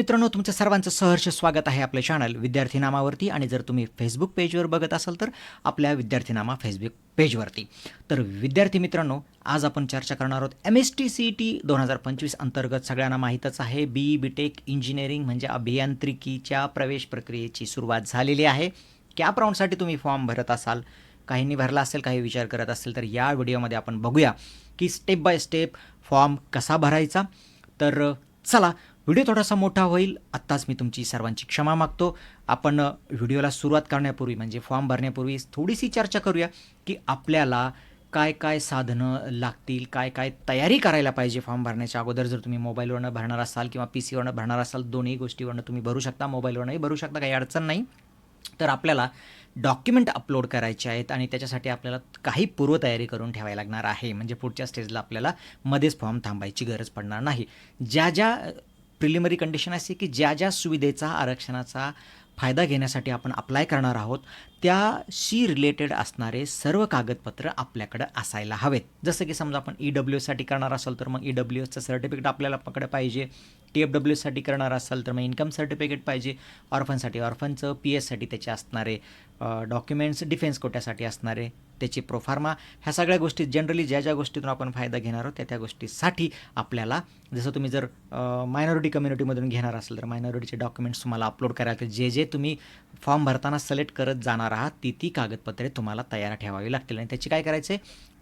मित्रांनो तुमचं सर्वांचं सहर्ष स्वागत आहे आपल्या चॅनल विद्यार्थी नामावरती. आणि जर तुम्ही फेसबुक पेजवर बघत असाल तर आपल्या विद्यार्थी नामा फेसबुक पेजवरती तर विद्यार्थी मित्रांनो आज आपण चर्चा करणार आहोत M S T C T दोन हजार पंचवीस अंतर्गत सगळ्यांना माहीतच आहे. बी बी टेक इंजिनिअरिंग म्हणजे अभियांत्रिकीच्या प्रवेश प्रक्रियेची सुरुवात झालेली आहे. कॅप राऊंडसाठी तुम्ही फॉर्म भरत असाल काहींनी भरला असेल काही विचार करत असेल तर या व्हिडिओमध्ये आपण बघूया की स्टेप बाय स्टेप फॉर्म कसा भरायचा. तर चला व्हिडिओ थोडासा मोठा होईल. आत्ताच मी तुमची सर्वांची क्षमा मागतो. आपण व्हिडिओला सुरुवात करण्यापूर्वी म्हणजे फॉर्म भरण्यापूर्वी थोडीशी चर्चा करूया की आपल्याला काय काय साधनं लागतील काय काय तयारी करायला पाहिजे फॉर्म भरण्याच्या अगोदर. जर तुम्ही मोबाईलवरनं भरणार असाल किंवा पी सीवरनं भरणार असाल दोन्ही गोष्टीवरनं तुम्ही भरू शकता. मोबाईलवरनंही भरू शकता काही अडचण नाही. तर आपल्याला डॉक्युमेंट अपलोड करायचे आहेत आणि त्याच्यासाठी आपल्याला काही पूर्वतयारी करून ठेवायला लागणार आहे. म्हणजे पुढच्या स्टेजला आपल्याला मध्येच फॉर्म थांबायची गरज पडणार नाही. ज्या ज्या प्रिलिमरी कंडिशन असे की ज्या ज्या सुविधेचा आरक्षणाचा फायदा घेण्यासाठी आपण अप्लाय करणार आहोत त्याशी रिलेटेड असणारे सर्व कागदपत्र आपल्याकडं असायला हवेत. जसं की समजा आपण ई डब्ल्यू एससाठी करणार असाल तर मग ई डब्ल्यू एसचं सर्टिफिकेट आपल्याला पकडे पाहिजे. टी एफ डब्ल्यू एससाठी करणार असाल तर मग इन्कम सर्टिफिकेट पाहिजे. ऑर्फनसाठी ऑर्फनचं पी एससाठी त्याचे असणारे डॉक्युमेंट्स डिफेन्स कोट्यासाठी असणारे. त्याची प्रोफार्मा ह्या सगळ्या गोष्टी जनरली ज्या ज्या गोष्टीतून आपण फायदा घेणार आहोत त्या त्या गोष्टीसाठी आपल्याला जसं तुम्ही जर मायनॉरिटी कम्युनिटीमधून घेणार असाल तर मायनॉरिटीचे डॉक्युमेंट्स तुम्हाला अपलोड करायला लागतील. जे जे तुम्ही फॉर्म भरताना सिलेक्ट करत जाणार आहात ती ती कागदपत्रे तुम्हाला तयार ठेवावी लागतील. आणि त्याची काय करायचं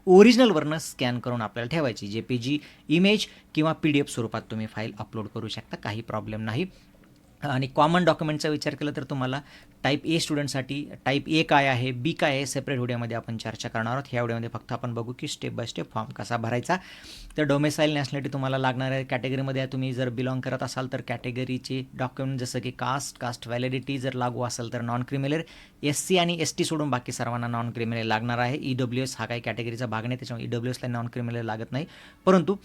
ओरिजिनलवरनं स्कॅन करून आपल्याला ठेवायची. जे पी जी इमेज किंवा पी डी एफ स्वरूपात तुम्ही फाईल अपलोड करू शकता. काही प्रॉब्लेम नाही. आणि कॉमन डॉक्युमेंटचा विचार केला तर तुम्हाला टाईप ए स्टुडंटसाठी टाईप ए काय आहे बी काय आहे सेपरेट व्हिडिओमध्ये आपण चर्चा करणार आहोत. ह्या व्हिडिओमध्ये फक्त आपण बघू की स्टेप बाय स्टेप फॉर्म कसा भरायचा. तर डोमेसाईल नॅशनॅलिटी तुम्हाला लागणाऱ्या कॅटेगरीमध्ये तुम्ही जर बिलॉंग करत असाल तर कॅटेगरीचे डॉक्युमेंट जसं की कास्ट कास्ट व्हॅलिडिटी जर लागू असेल तर नॉन क्रिमिनल एस सी आणि एस टी सोडून बाकी सर्वांना नॉन क्रिमिनल लागणार आहे. ई डब्ल्यू एस हा काही कॅटेगरीचा भाग नाही. त्याच्यामुळे ई डब्ल्यू एसला नॉन क्रिमिनल लागत नाही. परंतु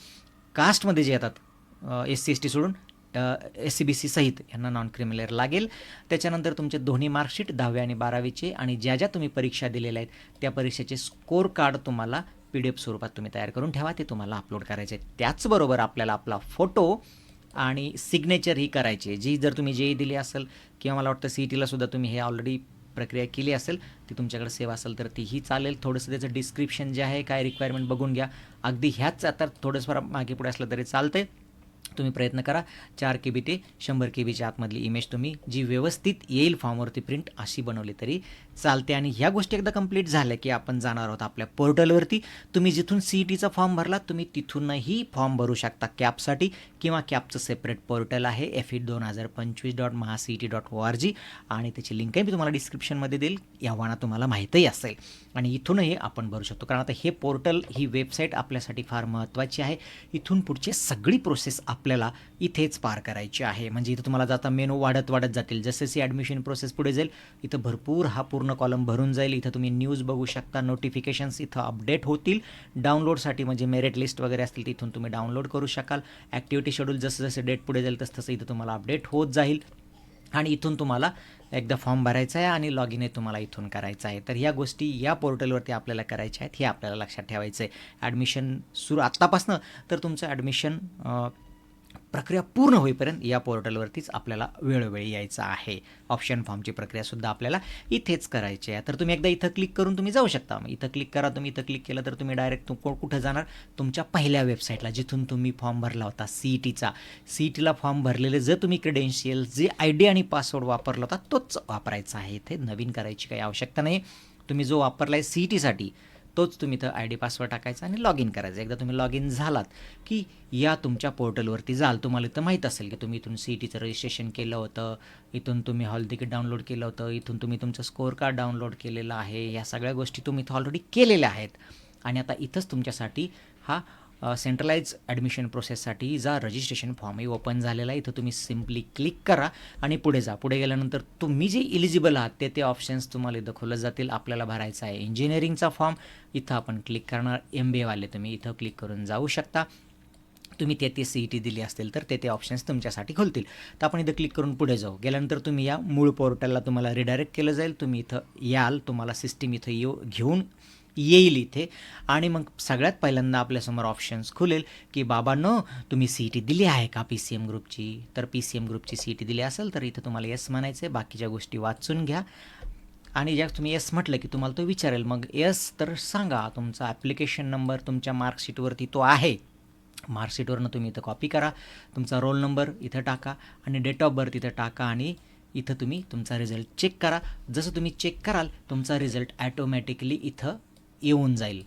कास्टमध्ये जे येतात एस सी एस टी सोडून एस सी बी सी सहित यांना नॉन क्रिमिनल लागेल. त्याच्यानंतर तुमचे दोन्ही मार्कशीट दहावी आणि बारावीचे आणि ज्या ज्या तुम्ही परीक्षा दिलेल्या आहेत त्या परीक्षेचे स्कोर कार्ड तुम्हाला पी डी एफ स्वरूपात तुम्ही तयार करून ठेवा. ते तुम्हाला अपलोड करायचे. त्याचबरोबर आपल्याला आपला फोटो आणि सिग्नेचर ही करायची आहे. जी जर तुम्ही जे दिली असेल किंवा मला वाटतं सी ई टीला सुद्धा तुम्ही हे ऑलरेडी प्रक्रिया केली असेल ती तुमच्याकडे सेवा असेल तर तीही चालेल. थोडंसं त्याचं डिस्क्रिप्शन जे आहे काय रिक्वायरमेंट बघून घ्या. अगदी ह्याच आता थोडंसं मागे पुढे असलं तरी चालतंय. तुम्ही प्रयत्न करा. चार के बी ते शंभर के बीच्या आतमधली इमेज तुम्ही जी व्यवस्थित येईल फॉर्मवरती प्रिंट अशी बनवली तरी चालते आणि ह्या गोष्टी एकदा कंप्लीट झाल्या की आपण जाणार आहोत आपल्या पोर्टलवरती. तुम्ही जिथून सी ई टीचा फॉर्म भरला तुम्ही तिथूनही फॉर्म भरू शकता कॅपसाठी किंवा कॅपचं सेपरेट पोर्टल आहे एफ ई दोन हजार पंचवीस dot Maha C E T dot O R G आणि त्याची लिंकही मी तुम्हाला डिस्क्रिप्शनमध्ये देईल. यावाना तुम्हाला माहीतही असेल. आणि इथूनही आपण भरू शकतो. कारण आता हे पोर्टल ही वेबसाईट आपल्यासाठी फार महत्त्वाची आहे. इथून पुढची सगळी प्रोसेस आपल्याला इथेच पार करायची आहे. म्हणजे इथं तुम्हाला जाता मेनू वाढत वाढत जातील. जसे जशी ॲडमिशन प्रोसेस पुढे जाईल इथं भरपूर हा पूर्ण पूर्ण कॉलम भरून जाईल. इथं तुम्ही न्यूज बघू शकता. नोटिफिकेशन्स इथं अपडेट होतील. डाउनलोडसाठी म्हणजे मेरिट लिस्ट वगैरे असतील तिथून तुम्ही डाउनलोड करू शकाल. ॲक्टिव्हिटी शेड्यूल जसं जसं डेट पुढे जाईल तसं तसं इथं तुम्हाला अपडेट होत जाईल. आणि इथून तुम्हाला एकदा फॉर्म भरायचा आहे आणि लॉग इन तुम्हाला इथून करायचं आहे. तर ह्या गोष्टी या पोर्टलवरती आपल्याला करायच्या आहेत हे आपल्याला लक्षात ठेवायचं आहे. ॲडमिशन सुरू आत्तापासनं. तर तुमचं ॲडमिशन प्रक्रिया पूर्ण होईपर्यंत या पोर्टलवरतीच आपल्याला वेळोवेळी यायचं आहे. ऑप्शन फॉर्मची प्रक्रियासुद्धा आपल्याला इथेच करायची आहे. तर तुम्ही एकदा इथं क्लिक करून तुम्ही जाऊ शकता. मग इथं क्लिक करा तुम्ही इथं क्लिक केलं तर तुम्ही डायरेक्ट तुम कुठं जाणार? तुमच्या पहिल्या वेबसाईटला जिथून तुम्ही फॉर्म भरला होता सी ई टीचा सी ई टीला फॉर्म भरलेले जर तुम्ही क्रेडेन्शियल जे आय डी आणि पासवर्ड वापरला होता तोच वापरायचा आहे. इथे नवीन करायची काही आवश्यकता नाही तुम्ही जो वापरला आहे सी ई टीसाठी तोच तुम्ही इथं आय डी पासवर्ड टाकायचा आणि लॉग इन करायचं. एकदा तुम्ही लॉग इन झालात की या तुमच्या पोर्टलवरती जाल. तुम्हाला इथं माहीत असेल की तुम्ही इथून सी टीचं रजिस्ट्रेशन केलं होतं इथून तुम्ही हॉल तिकीट डाउनलोड केलं होतं इथून तुम्ही तुमचं स्कोअर कार्ड डाउनलोड केलेलं आहे. या सगळ्या गोष्टी तुम्ही इथं ऑलरेडी केलेल्या आहेत. आणि आता इथंच तुमच्यासाठी हा सेंट्रलाइज ॲडमिशन प्रोसेससाठी जा रजिस्ट्रेशन फॉर्मही ओपन झालेला आहे. इथं तुम्ही सिम्पली क्लिक करा आणि पुढे जा. पुढे गेल्यानंतर तुम्ही जे इलिजिबल आहात ते ते ऑप्शन्स तुम्हाला इथं जातील. आपल्याला भरायचा आहे इंजिनिअरिंगचा फॉर्म इथं आपण क्लिक करणार. एम बी एवाले तुम्ही इथं क्लिक करून जाऊ शकता. तुम्ही ते ते सी ई टी दिली असतील तर ते ते ऑप्शन्स तुमच्यासाठी खोलतील. तर आपण इथं क्लिक करून पुढे जाऊ. गेल्यानंतर तुम्ही या मूळ पोर्टलला तुम्हाला रिडायरेक्ट केलं जाईल. तुम्ही इथं याल. तुम्हाला सिस्टीम इथं येऊ घेऊन येईल इथे. आणि मग सगळ्यात पहिल्यांदा आपल्यासमोर ऑप्शन्स खुलेल की बाबांनो तुम्ही सी ई टी दिली आहे का पी सी एम ग्रुपची तर पी सी एम ग्रुपची सी ई टी दिली असेल तर इथं तुम्हाला येस म्हणायचं आहे बाकीच्या गोष्टी वाचून घ्या. आणि ज्या तुम्ही येस म्हटलं की तुम्हाला तो विचारेल मग येस तर सांगा तुमचा ॲप्लिकेशन नंबर तुमच्या मार्कशीटवरती तो आहे. मार्कशीटवरनं तुम्ही इथं कॉपी करा. तुमचा रोल नंबर इथं टाका. आणि डेट ऑफ बर्थ इथं टाका. आणि इथं तुम्ही तुमचा रिझल्ट चेक करा. जसं तुम्ही चेक कराल तुमचा रिझल्ट ॲटोमॅटिकली इथं येऊन जाईल.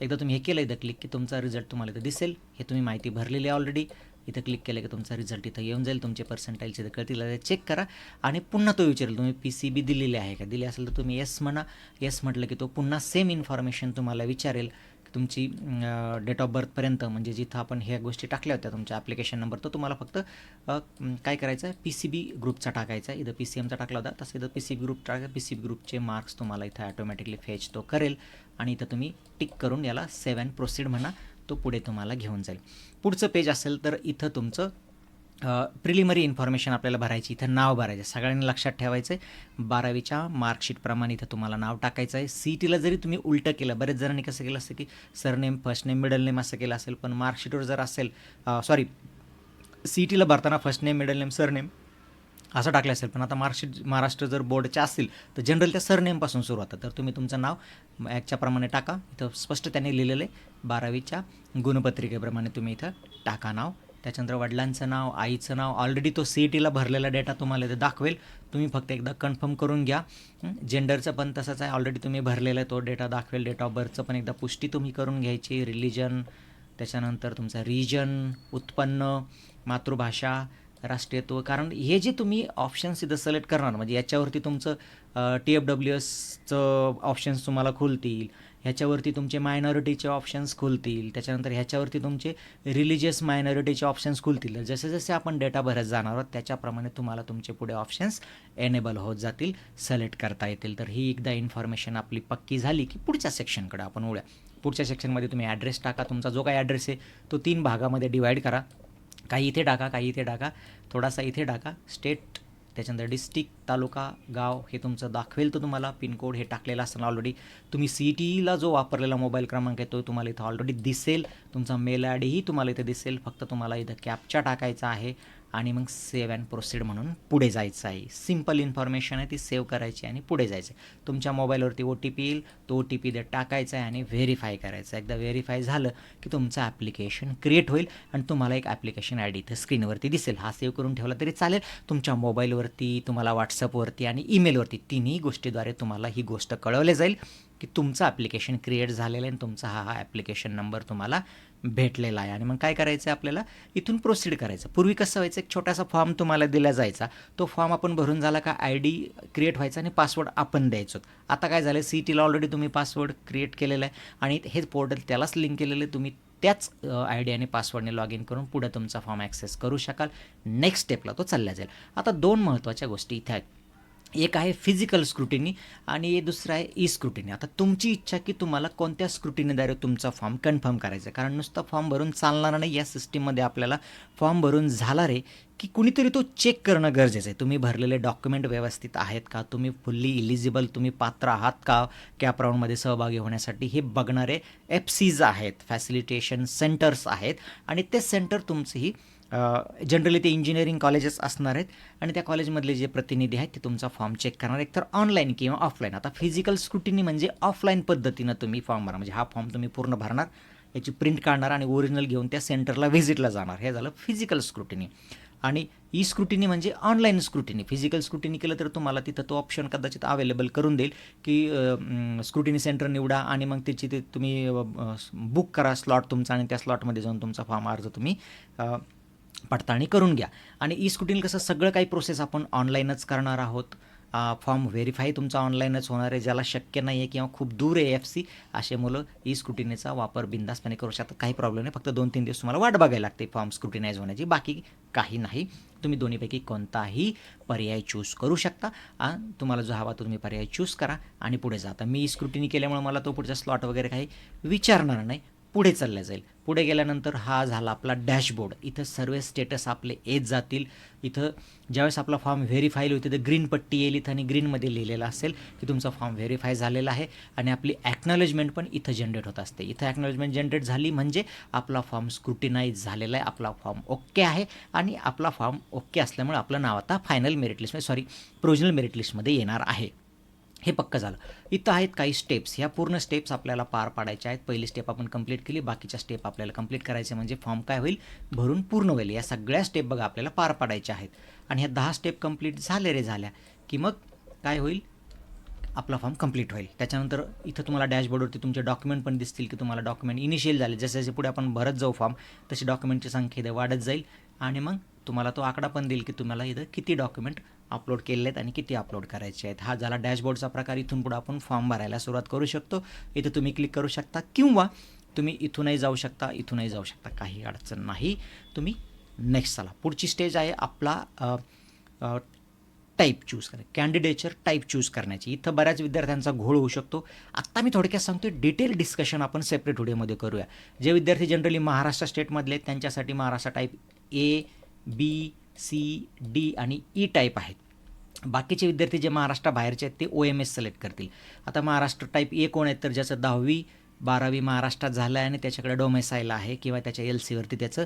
एकदा तुम्ही हे केलं इथं क्लिक की तुमचा रिझल्ट तुम्हाला इथं दिसेल. हे तुम्ही माहिती भरलेली आहे ऑलरेडी इथं क्लिक केलं की तुमचा रिझल्ट इथं येऊन जाईल. तुमचे पर्सेंटाईलचे इथं कळतील. चेक करा. आणि पुन्हा तो विचारेल तुम्ही पी सी बी दिलेली आहे का? दिली असेल तर तुम्ही येस म्हणा. येस म्हटलं की तो पुन्हा सेम इन्फॉर्मेशन तुम्हाला विचारेल. तुमची डेट ऑफ बर्थपर्यंत म्हणजे जिथं आपण ह्या गोष्टी टाकल्या होत्या तुमच्या ॲप्लिकेशन नंबर तो तुम्हाला फक्त काय करायचं आहे पी सी बी ग्रुपचा टाकायचा आहे. इथं पी सी एमचा टाकला होता. तसं इथं पी सी बी ग्रुप टाका पी सी बी ग्रुपचे मार्क्स तुम्हाला इथं ॲटोमॅटिकली फेच तो करेल. आणि इथं तुम्ही टिक करून याला सेव्ह अँड प्रोसीड म्हणा तो पुढे तुम्हाला घेऊन जाईल. पुढचं पेज असेल तर इथं तुमचं प्रिलिमरी इन्फॉर्मेशन आपल्याला भरायची इथं नाव भरायचं. आहे. सगळ्यांनी लक्षात ठेवायचं आहे बारावीच्या मार्कशीटप्रमाणे इथं तुम्हाला नाव टाकायचं आहे सी टीला जरी तुम्ही उलटं केलं बरेच जणांनी कसं केलं असतं की surname first name middle name असं केलं असेल पण मार्कशीटवर जर असेल सॉरी सी टीला भरताना first name middle name surname असं टाकलं असेल पण आता मार्कशीट महाराष्ट्र जर बोर्डच्या असतील तर जनरल त्या सरनेमपासून सुरू होतात तर तुम्ही तुमचं नाव याच्याप्रमाणे टाका. इथं स्पष्ट त्याने लिहिलेलं आहे. बारावीच्या गुणपत्रिकेप्रमाणे तुम्ही इथं टाका नाव. त्याच्यानंतर वडिलांचं नाव आईचं नाव ऑलरेडी तो सी ई टीला भरलेला डेटा तुम्हाला इथं दाखवेल. तुम्ही फक्त एकदा कन्फर्म करून घ्या. जेंडरचं पण तसंच आहे. ऑलरेडी तुम्ही भरलेला आहे तो डेटा दाखवेल. डेट ऑफ बर्थचं पण एकदा पुष्टी तुम्ही करून घ्यायची. रिलिजन त्याच्यानंतर तुमचा रिजन उत्पन्न मातृभाषा राष्ट्रीयत्व. कारण हे जे तुम्ही ऑप्शन्स इथं सिलेक्ट करणार म्हणजे याच्यावरती तुमचं टी एफ डब्ल्यू एसचं ऑप्शन्स तुम्हाला खुलतील. ह्याच्यावरती तुमचे मायनॉरिटीचे ऑप्शन्स खुलतील. त्याच्यानंतर ह्याच्यावरती तुमचे रिलिजियस मायनॉरिटीचे ऑप्शन्स खुलतील. जसे जसे आपण डेटा भरत जाणार आहोत त्याच्याप्रमाणे तुम्हाला तुमचे पुढे ऑप्शन्स एनेबल होत जातील सिलेक्ट करता येतील. तर ही एकदा इन्फॉर्मेशन आपली पक्की झाली की पुढच्या सेक्शनकडे आपण वळूया. पुढच्या सेक्शनमध्ये तुम्ही ॲड्रेस टाका. तुमचा जो काही ॲड्रेस आहे तो तीन भागामध्ये डिवाईड करा. काही इथे टाका काही इथे टाका. थोडासा इथे टाका. स्टेट त्याच्यानंतर डिस्ट्रिक्ट तालुका गाव हे तुमचं दाखवेल तर तुम्हाला पिनकोड हे टाकलेलं असताना ऑलरेडी तुम्ही सी टीला जो वापरलेला मोबाईल क्रमांक आहे तो तुम्हाला इथं ऑलरेडी दिसेल. तुमचा मेल आय डीही तुम्हाला इथं दिसेल. फक्त तुम्हाला इथं कॅपचा टाकायचा आहे. आणि मग सेव्ह अँड प्रोसीड म्हणून पुढे जायचं आहे. सिंपल इन्फॉर्मेशन आहे ती सेव्ह करायची आणि पुढे जायचं आहे. तुमच्या मोबाईलवरती ओ टी पी येईल तो ओ टी पी दे टाकायचा आहे आणि व्हेरीफाय करायचं आहे. एकदा व्हेरीफाय झालं की तुमचं ॲप्लिकेशन क्रिएट होईल आणि तुम्हाला एक ॲप्लिकेशन आय डी इथं स्क्रीनवरती दिसेल. हा सेव्ह करून ठेवला तरी चालेल. तुमच्या मोबाईलवरती तुम्हाला व्हॉट्सअपवरती आणि ईमेलवरती तिन्ही गोष्टीद्वारे तुम्हाला ही गोष्ट कळवली जाईल. की तुमचं ॲप्लिकेशन क्रिएट झालेलं आहे आणि तुमचा हा हा ॲप्लिकेशन नंबर तुम्हाला भेटलेला आहे. आणि मग काय करायचं आहे आपल्याला? इथून प्रोसीड करायचं. पूर्वी कसं व्हायचं? एक छोटासा फॉर्म तुम्हाला दिला जायचा. तो फॉर्म आपण भरून झाला का आय डी क्रिएट व्हायचा आणि पासवर्ड आपण द्यायचो. आता काय झालं सी टीला ऑलरेडी तुम्ही पासवर्ड क्रिएट केलेला आहे. आणि हेच पोर्टल त्यालाच लिंक केलेलं आहे. तुम्ही त्याच आय डी आणि पासवर्डने लॉग इन करून पुढे तुमचा फॉर्म ॲक्सेस करू शकाल. नेक्स्ट स्टेपला तो चालला जाईल. आता दोन महत्त्वाच्या गोष्टी इथे आहेत. एक आहे फिजिकल स्क्रुटिनी आणि दुसरं आहे ई स्क्रुटिनी आता तुमची इच्छा की तुम्हाला कोणत्या स्क्रुटिनीद्वारे तुमचा फॉर्म कन्फर्म करायचा आहे? कारण नुसता फॉर्म भरून चालणार नाही या सिस्टीममध्ये आपल्याला फॉर्म भरून झाला रे की कुणीतरी तो चेक करणं गरजेचं आहे. तुम्ही भरलेले डॉक्युमेंट व्यवस्थित आहेत का? तुम्ही फुल्ली इलिजिबल तुम्ही पात्र आहात का? कॅप राऊंडमध्ये सहभागी होण्यासाठी हे बघणारे एफ सीज आहेत फॅसिलिटेशन सेंटर्स आहेत आणि ते सेंटर तुमचंही जनरली ते इंजिनिअरिंग कॉलेजेस असणार आहेत आणि त्या कॉलेजमधले जे प्रतिनिधी आहेत ते तुमचा फॉर्म चेक करणार. एक तर ऑनलाईन किंवा ऑफलाईन आता फिजिकल स्क्रुटिनी म्हणजे ऑफलाईन पद्धतीनं तुम्ही फॉर्म भरा. म्हणजे हा फॉर्म तुम्ही पूर्ण भरणार याची प्रिंट काढणार आणि ओरिजिनल घेऊन त्या सेंटरला व्हिजिटला जाणार. हे झालं फिजिकल स्क्रुटिनी आणि ई स्क्रुटिनी म्हणजे ऑनलाईन स्क्रुटिनी फिजिकल स्क्रुटिनी केलं तर तुम्हाला तिथं तो ऑप्शन कदाचित अवेलेबल करून देईल की स्क्रुटिनी सेंटर निवडा आणि मग त्याची ते तुम्ही बुक करा स्लॉट तुमचा आणि त्या स्लॉटमध्ये जाऊन तुमचा फॉर्म अर्ज तुम्ही पडताळणी करून घ्या. आणि ई स्कुटीन कसं सगळं काही प्रोसेस आपण ऑनलाईनच करणार आहोत. फॉर्म व्हेरीफाय तुमचा ऑनलाईनच होणार आहे. ज्याला शक्य नाही आहे किंवा खूप दूर आहे एफ सी असे मुलं ई स्कुटिनीचा वापर बिंदासपणे करू शकतात. काही प्रॉब्लेम नाही. फक्त दोन तीन दिवस तुम्हाला वाट बघायला लागते फॉर्म स्क्रुटिनाईज होण्याची. बाकी काही नाही. तुम्ही दोन्हीपैकी कोणताही पर्याय चूज करू शकता. तुम्हाला जो हवा तो तुम्ही पर्याय चूज करा आणि पुढे जाता मी स्क्रुटिनी केल्यामुळे मला तो पुढचा स्लॉट वगैरे काही विचारणार नाही. पुढे चालल्या जाईल. पुढे गेल्यानंतर हा झाला आपला डॅशबोर्ड. इथं सर्व स्टेटस आपले येत जातील. इथं ज्यावेळेस आपला फॉर्म व्हेरीफाईल होते तर ग्रीन पट्टी येईल इथं आणि ग्रीनमध्ये लिहिलेलं असेल की तुमचा फॉर्म व्हेरीफाय झालेला आहे आणि आपली ॲक्नॉलेजमेंट पण इथं जनरेट होत असते. इथं ॲक्नॉलेजमेंट जनरेट झाली म्हणजे आपला फॉर्म स्क्रुटिनाईज झालेला आहे आपला फॉर्म ओके आहे आणि आपला फॉर्म ओके असल्यामुळे आपलं नाव आता फायनल मेरिट लिस्टमध्ये सॉरी प्रोजनल मेरिट लिस्टमध्ये येणार आहे. हे पक्कं झालं. इथं आहेत काही स्टेप्स ह्या पूर्ण स्टेप्स आपल्याला पार पाडायच्या आहेत. पहिली स्टेप आपण कंप्लीट केली. बाकीच्या स्टेप आपल्याला कंप्लीट करायचे म्हणजे फॉर्म काय होईल? भरून पूर्ण होईल. या सगळ्या स्टेप बघा आपल्याला पार पाडायच्या आहेत. आणि ह्या दहा स्टेप कंप्लीट झाले रे झाल्या की मग काय होईल? आपला फॉर्म कंप्लीट होईल. त्याच्यानंतर इथं तुम्हाला डॅशबोर्डवरती तुमचे डॉक्युमेंट पण दिसतील की तुम्हाला डॉक्युमेंट इनिशियल झाले. जसे जसे पुढे आपण भरत जाऊ फॉर्म तशी डॉक्युमेंटची संख्या इथं वाढत जाईल. आणि मग तुम्हाला तो आकडा पण देईल की तुम्हाला इथं किती डॉक्युमेंट अपलोड केलेले आहेत आणि किती अपलोड करायचे आहेत. हा झाला डॅशबोर्डचा प्रकार. इथून पुढे आपण फॉर्म भरायला सुरुवात करू शकतो. इथं तुम्ही क्लिक करू शकता किंवा तुम्ही इथूनही जाऊ शकता इथूनही जाऊ शकता. काही अडचण नाही. तुम्ही नेक्स्ट चला. पुढची स्टेज आहे आपला टाईप चूज करा कॅन्डिडेचर टाईप चूज करण्याची. इथं बऱ्याच विद्यार्थ्यांचा घोळ होऊ शकतो. आत्ता मी थोडक्यात सांगतो डिटेल डिस्कशन आपण सेपरेट व्हिडिओमध्ये करूया. जे विद्यार्थी जनरली महाराष्ट्र स्टेटमधले आहेत त्यांच्यासाठी Maharashtra type A B C D आणि ई टाईप आहेत. बाकीचे विद्यार्थी जे महाराष्ट्राबाहेरचे आहेत ते ओ एम एस सिलेक्ट करतील. आता महाराष्ट्र टाईप ए कोण आहेत? तर ज्याचं दहावी बारावी महाराष्ट्रात झालं आहे आणि त्याच्याकडे डोमेसाईल आहे किंवा त्याच्या एल सीवरती त्याचं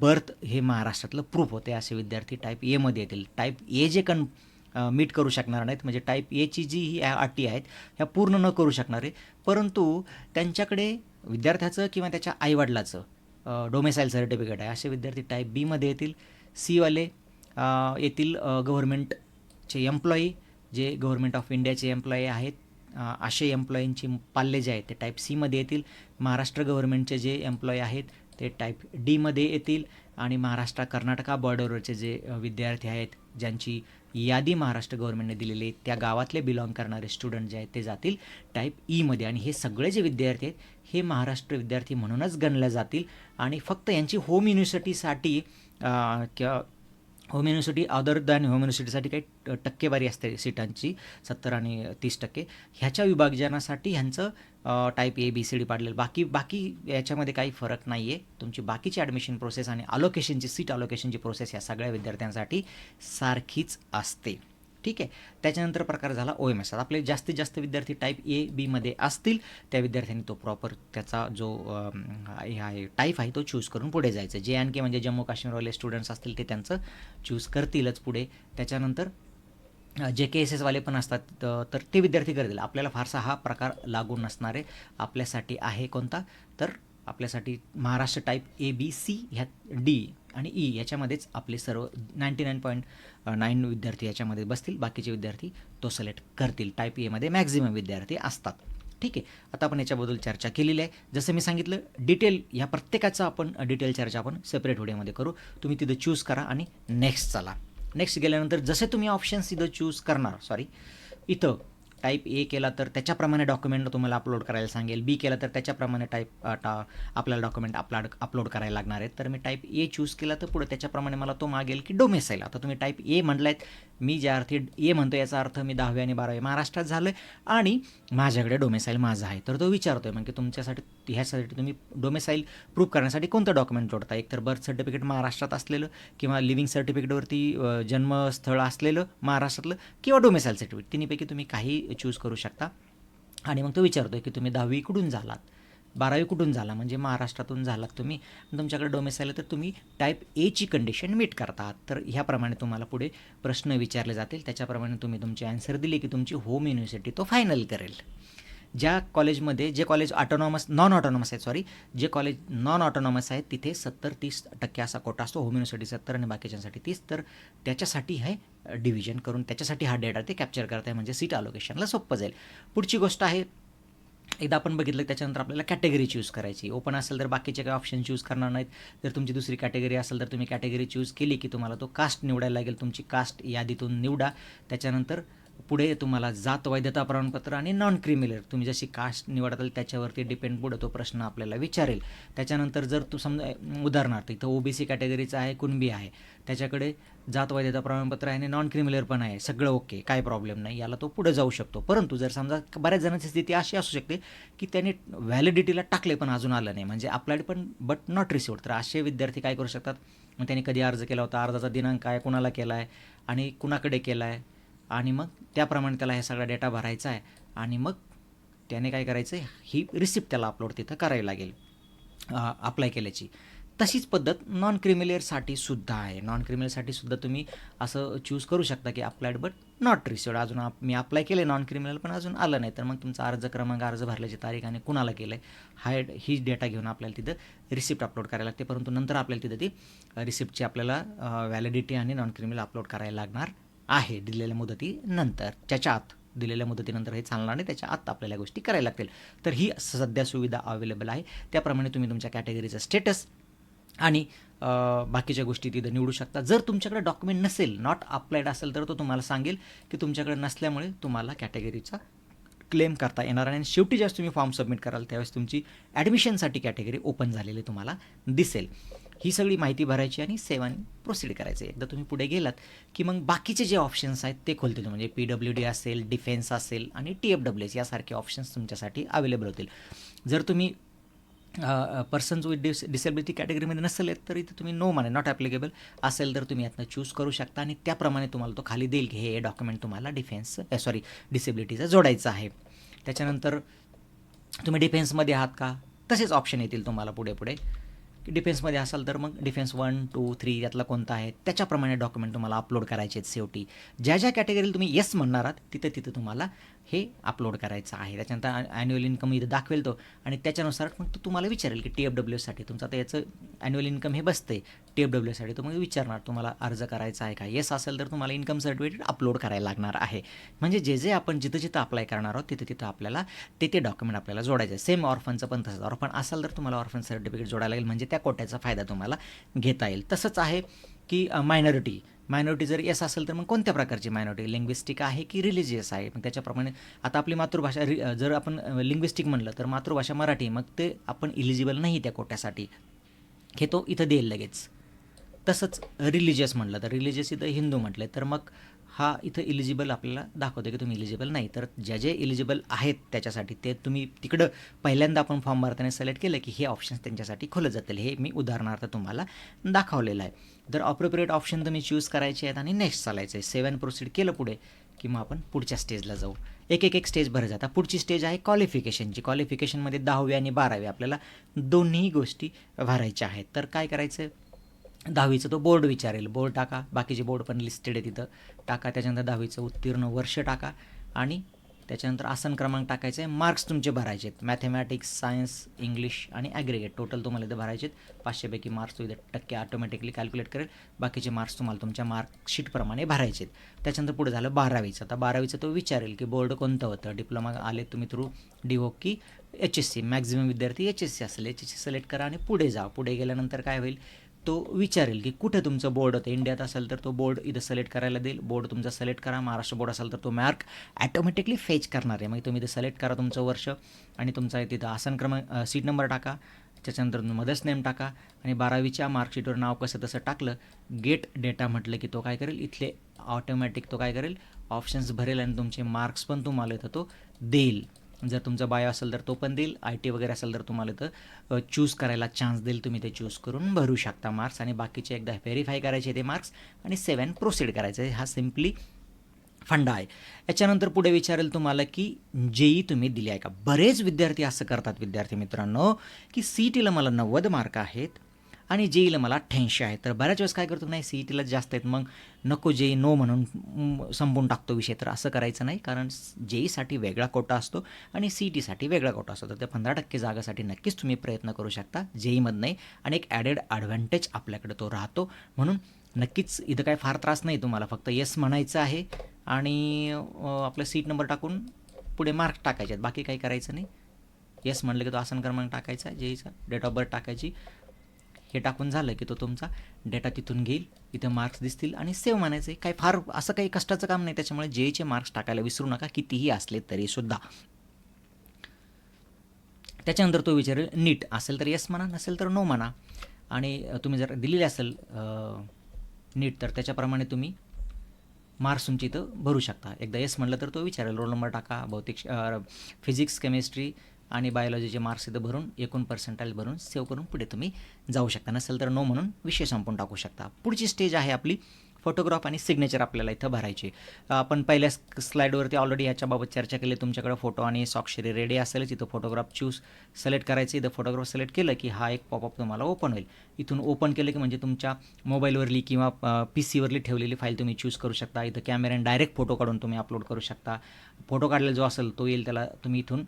बर्थ हे महाराष्ट्रातलं प्रूफ होते असे विद्यार्थी टाईप एमध्ये येतील. टाईप ए जे कन मीट करू शकणार नाहीत म्हणजे टाईप एची जी ही अटी आहेत ह्या पूर्ण न करू शकणारे. परंतु त्यांच्याकडे विद्यार्थ्याचं किंवा त्याच्या आईवडिलाचं डोमेसाईल सर्टिफिकेट आहे. असे विद्यार्थी टाईप बीमध्ये येतील. सीवाले येथील गव्हर्मेंटचे एम्प्लॉई जे गव्हर्मेंट ऑफ इंडियाचे एम्प्लॉई आहेत असे एम्प्लॉईंची पाल्ले जे आहेत ते टाईप सीमध्ये येतील. महाराष्ट्र गव्हर्मेंटचे जे एम्प्लॉई आहेत ते टाईप डीमध्ये येतील. आणि महाराष्ट्र कर्नाटका बॉर्डरवरचे जे विद्यार्थी आहेत ज्यांची यादी महाराष्ट्र गव्हर्नमेंटने दिलेली आहे त्या गावातले बिलॉंग करणारे स्टुडंट जे आहेत ते जातील टाईप ईमध्ये आणि हे सगळे जे विद्यार्थी आहेत हे महाराष्ट्र विद्यार्थी म्हणूनच गणले जातील. आणि फक्त यांची होम युनिव्हर्सिटीसाठी किंवा home university other than home युनिव्हर्सिटीसाठी काही टक्केवारी असते सीटांची सत्तर आणि तीस टक्के. ह्याच्या विभाजनासाठी ह्यांचं type A B C D पाडलेलं. बाकी बाकी याच्यामध्ये काही फरक नाही आहे तुमची बाकीची ॲडमिशन प्रोसेस आणि अलोकेशनची सीट अलोकेशनची प्रोसेस या सगळ्या विद्यार्थ्यांसाठी सारखीच असते. ठीक आहे. त्याच्यानंतर प्रकार झाला ओ एम एस आपले जास्तीत जास्त विद्यार्थी टाईप ए बीमध्ये असतील त्या विद्यार्थ्यांनी तो प्रॉपर त्याचा जो हे आहे टाईप आहे तो चूज करून पुढे जायचं. जे आणखी म्हणजे जम्मू काश्मीरवाले स्टुडंट्स असतील ते त्यांचं चूज करतीलच पुढे. त्याच्यानंतर जे के एस एसवाले पण असतात तर ते विद्यार्थी करतील. आपल्याला फारसा हा प्रकार लागू नसणारे आपल्यासाठी आहे कोणता? तर आपल्यासाठी Maharashtra type A B C ह्या डी आणि ई याच्यामध्येच आपले सर्व नाईंटी नाईन पॉईंट नाईन विद्यार्थी याच्यामध्ये बसतील बाकीचे विद्यार्थी तो सिलेक्ट करतील. टाईप एमध्ये मॅक्झिमम विद्यार्थी असतात. ठीक आहे? आता आपण याच्याबद्दल चर्चा केलेली आहे. जसं मी सांगितलं डिटेल ह्या प्रत्येकाचा आपण डिटेल चर्चा आपण सेपरेट व्हिडिओमध्ये करू. तुम्ही तिथं चूज करा आणि नेक्स्ट चला. नेक्स्ट गेल्यानंतर जसे तुम्ही ऑप्शन्स इथं चूज करणार सॉरी इथं टाईप ए केला तर त्याच्याप्रमाणे डॉक्युमेंट तुम्हाला अपलोड करायला सांगेल. बी केला तर त्याच्याप्रमाणे टाईप टा आपल्याला डॉक्युमेंट अपलाड अपलोड करायला लागणार आहेत. तर मी टाईप ए चूज केला तर पुढे त्याच्याप्रमाणे मला तो मागेल की डोमेसाईल आता तुम्ही टाईप ए म्हटलं आहेत मी ज्या अर्थी ए म्हणतो याचा अर्थ मी दहावी आणि बारावी महाराष्ट्रात झालं आहे आणि माझ्याकडे डोमेसाईल माझा आहे. तर तो विचारतो आहे म्हणजे तुमच्यासाठी ह्यासाठी तुम्ही डोमेसाईल प्रूव्ह करण्यासाठी कोणतं डॉक्युमेंट जोडता? एक तर बर्थ सर्टिफिकेट महाराष्ट्रात असलेलं किंवा लिव्हिंग सर्टिफिकेटवरती जन्मस्थळ असलेलं महाराष्ट्रातलं किंवा डोमेसाईल सर्टिफिकेट तिन्हीपैकी तुम्ही काही चूज करू शकता. आणि मग तो विचारतो की तुम्ही दहावी कुठून झालात? बारावी कुठून झाला? म्हणजे महाराष्ट्रातून झालात तुम्ही. तुमच्याकडे डोमेसाईल तर तुम्ही टाईप एची कंडिशन मीट करतात तर ह्याप्रमाणे तुम्हाला पुढे प्रश्न विचारले जातील. त्याच्याप्रमाणे तुम्ही तुमची ॲन्सर दिली की तुमची होम युनिव्हर्सिटी तो फायनल करेल. ज्या कॉलेजमध्ये जे कॉलेज ऑटोनॉमस नॉन ऑटोनॉमस आहेत सॉरी जे कॉलेज नॉन ऑटोनॉमस आहेत तिथे सत्तर तीस टक्के असा कोटा असतो होम युनिव्हर्सिटी सत्तर आणि बाकीच्यांसाठी तीस. तर त्याच्यासाठी हे डिव्हिजन करून त्याच्यासाठी हा डेटा ते कॅप्चर करत आहे म्हणजे सीट अलोकेशनला सोपं जाईल. पुढची गोष्ट आहे एकदा आपण बघितलं त्याच्यानंतर आपल्याला कॅटेगरी चूज करायची. ओपन असेल तर बाकीचे काही ऑप्शन चूज करणार नाहीत. जर तुमची दुसरी कॅटेगरी असेल तर तुम्ही कॅटेगरी चूज केली की तुम्हाला तो कास्ट निवडायला लागेल. तुमची कास्ट यादीतून निवडा. त्याच्यानंतर पुढे तुम्हाला जात वैधता प्रमाणपत्र आणि नॉन क्रिमिनल तुम्ही जशी कास्ट निवडताल त्याच्यावरती डिपेंड पुढे तो प्रश्न आपल्याला विचारेल. त्याच्यानंतर जर तू समजा उदाहरणार्थ इथं ओबीसी कॅटेगरीचा आहे कुणबी आहे त्याच्याकडे जात वैधता प्रमाणपत्र आहे आणि नॉन क्रिमिनल पण आहे सगळं ओके काय प्रॉब्लेम नाही याला तो पुढे जाऊ शकतो. परंतु जर समजा बऱ्याच जणांची स्थिती अशी असू शकते की त्यांनी व्हॅलिडिटीला टाकले पण अजून आलं नाही म्हणजे अप्लाइड पण बट नॉट रिसिव्ड तर असे विद्यार्थी काय करू शकतात? मग त्यांनी कधी अर्ज केला होता? अर्जाचा दिनांक काय? कुणाला केला आहे आणि कुणाकडे केला आहे आणि मग त्याप्रमाणे त्याला हे सगळा डेटा भरायचा आहे. आणि मग त्याने काय करायचं आहे ही रिसिप्ट त्याला अपलोड तिथं करावी लागेल अप्लाय केल्याची. तशीच पद्धत नॉन क्रिमिलियरसाठी सुद्धा आहे. नॉन क्रिमिलियरसाठी सुद्धा तुम्ही असं चूज करू शकता की अप्लाइड बट नॉट रिसिवड अजून आप मी अप्लाय केले नॉन क्रिमिनल पण अजून आलं नाही. तर मग तुमचा अर्ज क्रमांक अर्ज भरल्याची तारीख आणि कुणाला केलं आहे हाय ही डेटा घेऊन आपल्याला तिथं रिसिप्ट अपलोड करायला लागते. परंतु नंतर आपल्याला तिथं ती रिसिप्टची आपल्याला व्हॅलिडिटी आणि नॉन क्रिमिनल अपलोड करायला लागणार आहे दिलेल्या मुदतीनंतर. त्याच्या आत दिलेल्या मुदतीनंतर हे चालणार नाही त्याच्या आत आपल्याला गोष्टी करायला लागतील. तर ही सध्या सुविधा अवेलेबल आहे. त्याप्रमाणे तुम्ही तुमच्या कॅटेगरीचं स्टेटस आणि बाकीच्या गोष्टी तिथं निवडू शकता. जर तुमच्याकडे डॉक्युमेंट नसेल नॉट अप्लाइड असेल तर तो तुम्हाला सांगेल की तुमच्याकडे नसल्यामुळे तुम्हाला कॅटेगरीचा क्लेम करता येणार आणि शेवटी ज्यावेळेस तुम्ही फॉर्म सबमिट कराल त्यावेळेस तुमची ॲडमिशनसाठी कॅटेगरी ओपन झालेली तुम्हाला दिसेल. ही सगळी माहिती भरायची आणि सेवाने प्रोसीड करायचं. एकदा तुम्ही पुढे गेलात की मग बाकीचे जे ऑप्शन्स आहेत ते खोलतील म्हणजे पी डब्ल्यू डी असेल डिफेन्स असेल आणि टी एफ डब्ल्यू एस यासारखे ऑप्शन्स तुमच्यासाठी अवेलेबल होतील. जर तुम्ही पर्सन्स विथ डिस डिसेबिलिटी कॅटेगरीमध्ये नसेल तर इथे तुम्ही नो माने नॉट ॲप्लिकेबल असेल तर तुम्ही यातनं चूज करू शकता आणि त्याप्रमाणे तुम्हाला तो खाली देईल की हे डॉक्युमेंट तुम्हाला डिफेन्स सॉरी डिसेबिलिटीचं जोडायचं आहे. त्याच्यानंतर तुम्ही डिफेन्समध्ये आहात का? तसेच ऑप्शन येतील तुम्हाला पुढे पुढे की डिफेन्समध्ये असाल तर मग डिफेन्स वन टू थ्री यातला कोणता आहे? त्याच्याप्रमाणे डॉक्युमेंट तुम्हाला अपलोड करायचे आहेत शेवटी. ज्या ज्या कॅटेगरीला तुम्ही येस म्हणणार आहात तिथं तिथं तुम्हाला हे अपलोड करायचं आहे. त्याच्यानंतर ॲन्युअल इन्कम इथं दाखवेल तो. आणि त्याच्यानुसार मग तो तुम्हाला विचारेल की टी एफ डब्ल्यू एससाठी तुमचं आता याचं ॲन्युअल इन्कम हे बसते टी एफ डब्ल्यू एससाठी तो मग विचारणार तुम्हाला अर्ज करायचा आहे का? येस असेल तर तुम्हाला इन्कम सर्टिफिकेट अपलोड करायला लागणार आहे. म्हणजे जे जे आपण जिथं जिथं अप्लाय करणार आहोत तिथं तिथं आपल्याला ते ते डॉक्युमेंट आपल्याला जोडायचं. सेम ऑर्फनचं पण तसंच. ऑर्फन असेल तर तुम्हाला ऑर्फन सर्टिफिकेट जोडायला लागेल. म्हणजे त्या कोट्याचा फायदा तुम्हाला घेता येईल. तसंच आहे की मायनॉरिटी मायनॉरिटी जर येस असेल तर मग कोणत्या प्रकारची मायनॉरिटी लिंग्विस्टिक आहे की रिलिजियस आहे? मग त्याच्याप्रमाणे आता आपली मातृभाषा रि जर आपण लिंग्विस्टिक म्हणलं तर मातृभाषा मराठी मग ते आपण इलिजिबल नाही त्या कोट्यासाठी. हे तो इथं देईल लगेच. तसंच रिलिजियस म्हटलं तर रिलिजियस इथं हिंदू म्हटलं तर मग हा इथं इलिजिबल आपल्याला दाखवतो की तुम्ही इलिजिबल नाही. तर ज्या जे इलिजिबल आहेत त्याच्यासाठी ते तुम्ही तिकडं पहिल्यांदा आपण फॉर्म भरताना सिलेक्ट केलं की हे ऑप्शन्स त्यांच्यासाठी खुलं जातील. हे मी उदाहरणार्थ तुम्हाला दाखवलेलं आहे. जर अप्रोप्रिएट ऑप्शन तुम्ही चूज करायचे आहेत आणि नेक्स्ट चालायचं आहे सेवन प्रोसीड केलं पुढे की मग आपण पुढच्या स्टेजला जाऊ. एक एक एक स्टेज भरत जाता. पुढची स्टेज आहे क्वालिफिकेशनची क्वालिफिकेशनमध्ये दहावी आणि बारावी आपल्याला दोन्ही गोष्टी भरायच्या आहेत. तर काय करायचं? दहावीचं तो बोर्ड विचारेल. बोर्ड टाका. बाकीचे बोर्ड पण लिस्टेड आहे तिथं टाका. त्याच्यानंतर दहावीचं उत्तीर्ण वर्ष टाका. आणि त्याच्यानंतर आसन क्रमांक टाकायचे आहे. मार्क्स तुमचे भरायचे आहेत. मॅथमॅटिक्स सायन्स इंग्लिश आणि ॲग्रिगेट टोटल तुम्हाला इथं भरायचे आहेत. पाचशेपैकी मार्क्स तो इथं टक्के ऑटोमॅटिकली कॅल्क्युलेट करेल. बाकीचे मार्क्स तुम्हाला तुमच्या मार्कशीटप्रमाणे भरायचे आहेत. त्याच्यानंतर पुढे झालं बारावीचं. आता बारावीचं तो विचारेल की बोर्ड कोणतं होतं? डिप्लोमा आले तुम्ही थ्रू डी की एच एस सी मॅक्झिमम विद्यार्थी एच एस सी असेल. एच एस सी सिलेक्ट करा आणि पुढे जा. पुढे गेल्यानंतर काय होईल? तो विचारेल की कुठे तुमचं बोर्ड होतं? इंडियात असेल तर तो बोर्ड इथं सिलेक्ट करायला देईल. बोर्ड तुमचा सिलेक्ट करा. महाराष्ट्र बोर्ड असेल तर तो मार्क ॲटोमॅटिकली फेच करणार आहे. मग तुम्ही इथं सिलेक्ट करा तुमचं वर्ष आणि तुमचा तिथं आसन क्रमांक सीट नंबर टाका. त्याच्यानंतर मदर्स नेम टाका. आणि बारावीच्या मार्कशीटवर नाव कसं तसं टाकलं गेट डेटा म्हटलं की तो काय करेल? इथले ऑटोमॅटिक तो काय करेल? ऑप्शन्स भरेल आणि तुमचे मार्क्स पण तुम्हाला इथं तो देईल. जर तुमचा बायो असेल तर तो पण देईल. आय टी वगैरे असेल तर तुम्हाला तर चूज करायला चान्स देईल तुम्ही ते चूज करून भरू शकता मार्क्स आणि बाकीचे एकदा व्हेरीफाय करायचे ते मार्क्स आणि सेवन प्रोसीड करायचे. हा सिम्पली फंडा आहे. याच्यानंतर पुढे विचारेल तुम्हाला की जेई तुम्ही दिली आहे का? बरेच विद्यार्थी असं करतात विद्यार्थी मित्रांनो की सी टीला मला नव्वद मार्क आहेत. आणि जेईला मला अठ्ठ्याऐंशी आहे. तर बऱ्याच वेळेस काय करतो नाही सी ई टीला जास्त आहेत मग नको जेई नो म्हणून संपून टाकतो विषय. तर असं करायचं नाही कारण जेईसाठी वेगळा कोटा असतो आणि सी ई टीसाठी वेगळा कोटा असतो. तर त्या पंधरा टक्के जागासाठी नक्कीच तुम्ही प्रयत्न करू शकता जेईमधनंही आणि एक ॲडेड ॲडव्हान्टेज आपल्याकडे तो राहतो. म्हणून नक्कीच इथं काय फार त्रास नाही तुम्हाला फक्त येस म्हणायचं आहे. आणि आपलं सीट नंबर टाकून पुढे मार्क टाकायचे आहेत. बाकी काही करायचं नाही. येस म्हणलं की तो आसन क्रमांक टाकायचा आहे जेईचा. डेट ऑफ बर्थ टाकायची. हे टाकून झालं की तो तुमचा डेटा तिथून घेईल इथं मार्क्स दिसतील आणि सेव्ह म्हणायचे आहे काही फार असं काही कष्टाचं काम नाही त्याच्यामुळे जेईचे मार्क्स टाकायला विसरू नका कितीही असले तरीसुद्धा त्याच्यानंतर तो विचारेल नीट असेल तर येस म्हणा नसेल तर नो म्हणा. आणि तुम्ही जर दिलेले असेल नीट तर त्याच्याप्रमाणे तुम्ही मार्क्स तुमची इथं भरू शकता. एकदा येस म्हटलं तर तो विचारेल रोल नंबर टाका भौतिक फिजिक्स केमिस्ट्री आणि बायोलॉजीचे मार्क्स इथं भरून एकूण पर्सेंटाईल भरून सेव्ह करून पुढे तुम्ही जाऊ शकता. नसेल तर नो म्हणून विषय संपून टाकू शकता. पुढची स्टेज आहे आपली फोटोग्राफ आणि सिग्नेचर आपल्याला इथं भरायची. आपण पहिल्या स्लाईडवरती ऑलरेडी याच्याबाबत चर्चा केली. तुमच्याकडे फोटो आणि स्वाक्षरी रेडी असेलच इथं फोटोग्राफ चूज सिलेक्ट करायचं. इथं फोटोग्राफ सिलेक्ट केलं की हा एक पॉपअप तुम्हाला ओपन होईल. इथून ओपन केलं की म्हणजे तुमच्या मोबाईलवरली किंवा पी सीवरली ठेवलेली फाईल तुम्ही चूज करू शकता. इथं कॅमेऱ्याने डायरेक्ट फोटो काढून तुम्ही अपलोड करू शकता. फोटो काढलेला जो असेल तो येईल त्याला तुम्ही इथून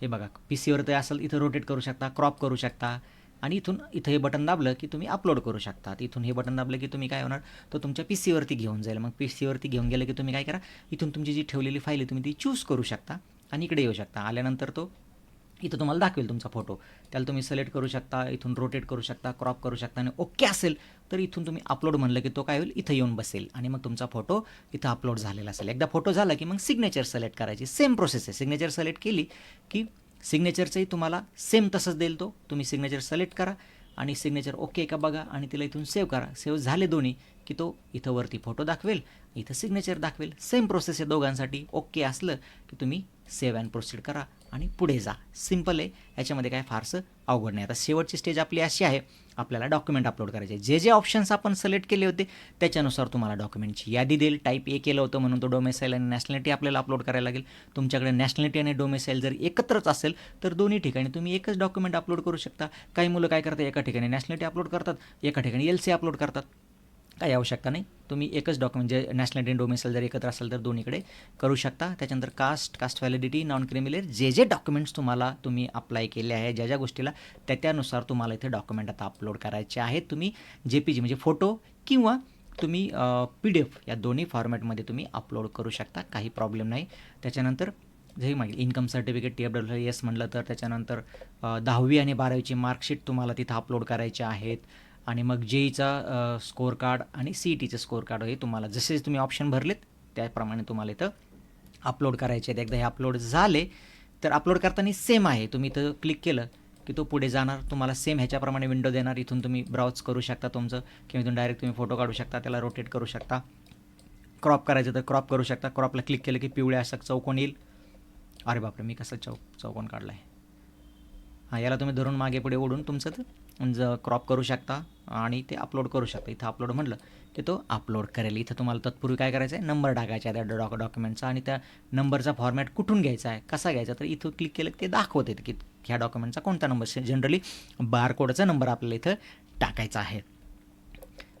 हे बघा पी सीवर ते असेल इथं रोटेट करू शकता क्रॉप करू शकता. आणि इथून इथं हे बटन दाबलं की तुम्ही अपलोड करू शकता. इथून हे बटन दाबलं की तुम्ही काय होणार? तो तुमच्या पी सीवरती घेऊन जाईल. मग पी सीवरती घेऊन गेलं की तुम्ही काय करा? इथून तुमची जी ठेवलेली फाईल आहे तुम्ही ती चूज करू शकता आणि इकडे येऊ शकता. आल्यानंतर तो इथं तुम्हाला दाखवेल तुमचा फोटो. त्याला तुम्ही सिलेक्ट करू शकता इथून रोटेट करू शकता क्रॉप करू शकता आणि ओके असेल तर इथून तुम्ही अपलोड म्हणलं की तो काय होईल इथं येऊन बसेल आणि मग तुमचा फोटो इथं अपलोड झालेला असेल. एकदा फोटो झाला की मग सिग्नेचर सिलेक्ट करायची. सेम प्रोसेस आहे. सिग्नेचर सिलेक्ट केली की सिग्नेचरचंही तुम्हाला सेम तसंच देईल तो. तुम्ही सिग्नेचर सिलेक्ट करा आणि सिग्नेचर ओके का बघा आणि तिला इथून सेव्ह करा. सेव्ह झाले दोन्ही की तो इथं वरती फोटो दाखवेल इथं सिग्नेचर दाखवेल. सेम प्रोसेस आहे दोघांसाठी. ओके असलं की तुम्ही सेव्ह अँड प्रोसीड करा. आणि पुढे जा. सिंपल आहे. याच्यामध्ये काय फारसं अवघड नाही. आता शेवटची स्टेज आपली अशी आहे. आपल्याला डॉक्युमेंट अपलोड करायचे जे जे ऑप्शन्स आपण सिलेक्ट केले होते त्याच्यानुसार तुम्हाला डॉक्युमेंटची यादी देईल. टाईप ए केलं होतं म्हणून तो डोमेसाईल आणि नॅशनॅलिटी आपल्याला अपलोड करायला लागेल. तुमच्याकडे नॅशनॅलिटी आणि डोमेसाईल जर एकत्रच असेल तर दोन्ही ठिकाणी तुम्ही एकच डॉक्युमेंट अपलोड करू शकता. काही मुलं काय करतात? एका ठिकाणी नॅशनॅलिटी अपलोड करतात एका ठिकाणी एल सी अपलोड करतात. काही आवश्यकता नाही. तुम्ही एकच डॉक्युमेंट जे नॅशनॅलिटी डोमेसल जर एकत्र असेल तर दोन्हीकडे करू शकता. त्याच्यानंतर caste caste validity non creamy layer जे जे डॉक्युमेंट्स तुम्हाला तुम्ही अप्लाय केले आहे ज्या ज्या गोष्टीला त्या त्यानुसार तुम्हाला इथे डॉक्युमेंट आता अपलोड करायचे आहेत. तुम्ही जे पी जी म्हणजे फोटो किंवा तुम्ही पी डी एफ या दोन्ही फॉर्मॅटमध्ये तुम्ही अपलोड करू शकता. काही प्रॉब्लेम नाही. त्याच्यानंतर जे मागील income certificate T F W S म्हटलं तर त्याच्यानंतर दहावी आणि बारावीची मार्कशीट तुम्हाला तिथं अपलोड करायचे आहेत. आणि मग जेईचा स्कोअर कार्ड आणि सी ई टीचं स्कोअर कार्ड हे तुम्हाला जसे तुम्ही ऑप्शन भरलेत त्याप्रमाणे तुम्हाला इथं अपलोड करायचे आहेत. एकदा हे अपलोड झाले तर अपलोड करताना सेम आहे. तुम्ही इथं क्लिक केलं की तो पुढे जाणार. तुम्हाला सेम ह्याच्याप्रमाणे विंडो देणार. इथून तुम्ही ब्राउज करू शकता तुमचं किंवा इथून डायरेक्ट तुम्ही फोटो काढू शकता त्याला रोटेट करू शकता. क्रॉप करायचं तर क्रॉप करू शकता. क्रॉपला क्लिक केलं की पिवळ्या असं चौकोन येईल. अरे बापरे मी कसं चौ चौकोन काढला आहे हां याला तुम्ही धरून मागे पुढे ओढून तुमचं तर म्हणजे ज क्रॉप करू शकता आणि ते अपलोड करू शकता. इथं अपलोड म्हटलं की तो अपलोड करेल. इथं तुम्हाला तत्पूर्वी काय करायचं आहे नंबर टाकायचा आहे त्या डॉक डॉक्युमेंटचा आणि त्या नंबरचा फॉर्मॅट कुठून घ्यायचा आहे? कसा घ्यायचा? तर इथं क्लिक केलं ते दाखवते की ह्या डॉक्युमेंटचा कोणता नंबर जनरली बारकोडचा नंबर आपल्याला इथं टाकायचा आहे.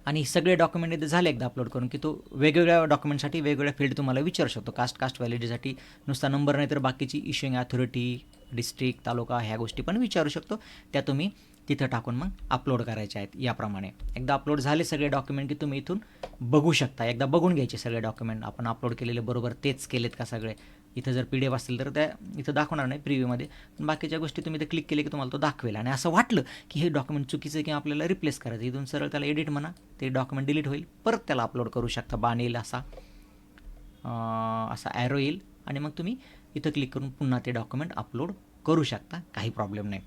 आणि सगळे डॉक्युमेंट इथे झाले एकदा अपलोड करून की तो वेगवेगळ्या डॉक्युमेंटसाठी वेगवेगळ्या फील्ड तुम्हाला विचारू शकतो. कास्ट कास्ट व्हॅलिडीसाठी नुसता नंबर नाही तर बाकीची इश्युइंग अथॉरिटी डिस्ट्रिक्ट तालुका ह्या गोष्टी पण विचारू शकतो. त्या तुम्ही तिथं टाकून मग अपलोड करायच्या आहेत याप्रमाणे. एकदा अपलोड झाले सगळे डॉक्युमेंट की तुम्ही इथून बघू शकता. एकदा बघून घ्यायचे सगळे डॉक्युमेंट आपण अपलोड केलेले बरोबर तेच केलेत का सगळे? इथं जर पी डी एफ असतील तर त्या इथं दाखवणार नाही प्रिव्ह्यूमध्ये पण बाकीच्या गोष्टी तुम्ही ते क्लिक केले की तुम्हाला तो दाखवेल. आणि असं वाटलं की हे डॉक्युमेंट चुकीचं किंवा आपल्याला रिप्लेस करायचं इथून सरळ त्याला एडिट म्हणा ते डॉक्युमेंट डिलीट होईल. परत त्याला अपलोड करू शकता. बाण येईल असा असा ॲरो येईल. आणि मग तुम्ही इथं क्लिक करून पुन्हा ते डॉक्युमेंट अपलोड करू शकता. काही प्रॉब्लेम नाही.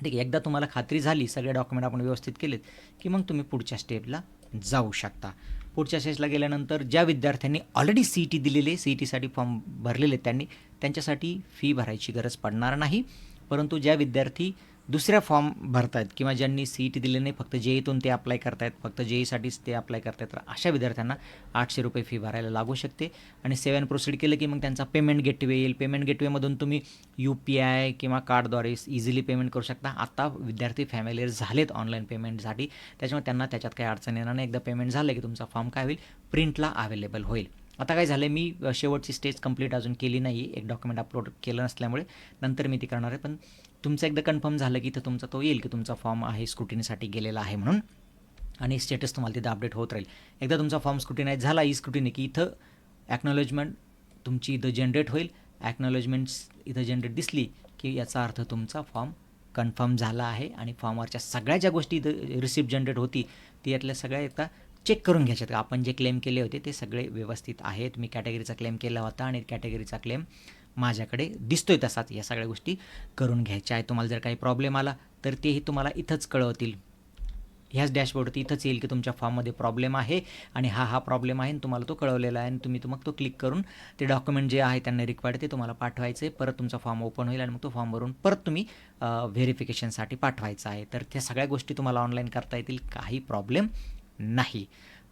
ठीक आहे एकदा तुम्हाला खात्री झाली सगळे डॉक्युमेंट आपण व्यवस्थित केलेत की मग तुम्ही पुढच्या स्टेपला जाऊ शकता. पुढच्या स्टेजला गेल्यानंतर ज्या विद्यार्थ्यांनी ऑलरेडी सी ई टी दिलेले सी ई टीसाठी फॉर्म भरलेले आहेत त्यांनी त्यांच्यासाठी फी भरायची गरज पडणार नाही. परंतु ज्या विद्यार्थी दुसऱ्या फॉर्म भरतायत किंवा ज्यांनी सी ई टी दिले नाही फक्त जेईतून ते अप्लाय करतायत फक्त जे ईसाठीच ते अप्लाय करतायत तर अशा विद्यार्थ्यांना आठशे रुपये फी भरायला लागू शकते. आणि सेवन प्रोसीड केलं की मग त्यांचा पेमेंट गेटवे येईल. पेमेंट गेटवेमधून तुम्ही यू पी आय किंवा कार्डद्वारे इझिली पेमेंट करू शकता. आता विद्यार्थी फॅमिलीर झालेत ऑनलाईन पेमेंटसाठी त्याच्यामुळे त्यांना त्याच्यात काही अडचण येणार नाही. एकदा पेमेंट झालं की तुमचा फॉर्म काय होईल? प्रिंटला अवेलेबल होईल. आता काय झालं मी शेवटची स्टेज कंप्लीट अजून केली नाही एक डॉक्युमेंट अपलोड केलं नसल्यामुळे. नंतर मी ती करणार आहे. पण तुमचं एकदा कन्फर्म झालं की इथं तुमचा तो येईल की तुमचा फॉर्म आहे स्क्रुटिनीसाठी गेलेला आहे म्हणून. आणि स्टेटस तुम्हाला तिथं अपडेट होत राहील. एकदा तुमचा फॉर्म स्क्रुटिनाईज झाला e ई स्क्रुटिनी की इथं ॲक्नॉलेजमेंट तुमची इथं जनरेट होईल. ॲक्नॉलेजमेंट्स इथं जनरेट दिसली की याचा अर्थ तुमचा फॉर्म कन्फर्म झाला आहे आणि फॉर्मवरच्या सगळ्या ज्या गोष्टी इथं रिसिप्ट जनरेट होती ती यातल्या सगळ्या एकदा चेक करून घ्यायच्यात आपण जे क्लेम केले होते ते सगळे व्यवस्थित आहेत. मी कॅटेगरीचा क्लेम केला होता आणि कॅटेगरीचा क्लेम माझ्याकडे दिसतोय तसाच या सगळ्या गोष्टी करून घ्यायच्या आहेत. तुम्हाला जर काही प्रॉब्लेम आला तर तेही तुम्हाला इथंच कळवतील. ह्याच डॅशबोर्डवरती इथंच येईल की तुमच्या फॉर्ममध्ये प्रॉब्लेम आहे आणि हा हा प्रॉब्लेम आहे आणि तुम्हाला तो कळवलेला आहे आणि तुम्ही तो मग तो क्लिक करून ते डॉक्युमेंट जे आहे त्यांना रिक्वायर्ड ते तुम्हाला पाठवायचं. आहे परत तुमचा फॉर्म ओपन होईल आणि मग तो फॉर्म भरून परत तुम्ही व्हेरिफिकेशनसाठी पाठवायचा आहे. तर त्या सगळ्या गोष्टी तुम्हाला ऑनलाईन करता येतील. काही प्रॉब्लेम नाही.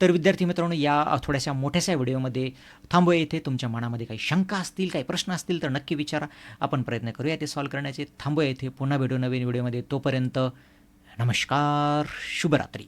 तर विद्यार्थी मित्रांनो या थोड्याशा मोठ्याशा व्हिडिओमध्ये थांबूया इथे. तुमच्या मनामध्ये काही शंका असतील काही प्रश्न असतील तर नक्की विचारा. आपण प्रयत्न करूया ते सॉल्व्ह करण्याचे. थांबूया इथे. पुन्हा भेटू नवीन व्हिडिओमध्ये. तोपर्यंत नमस्कार शुभरात्री.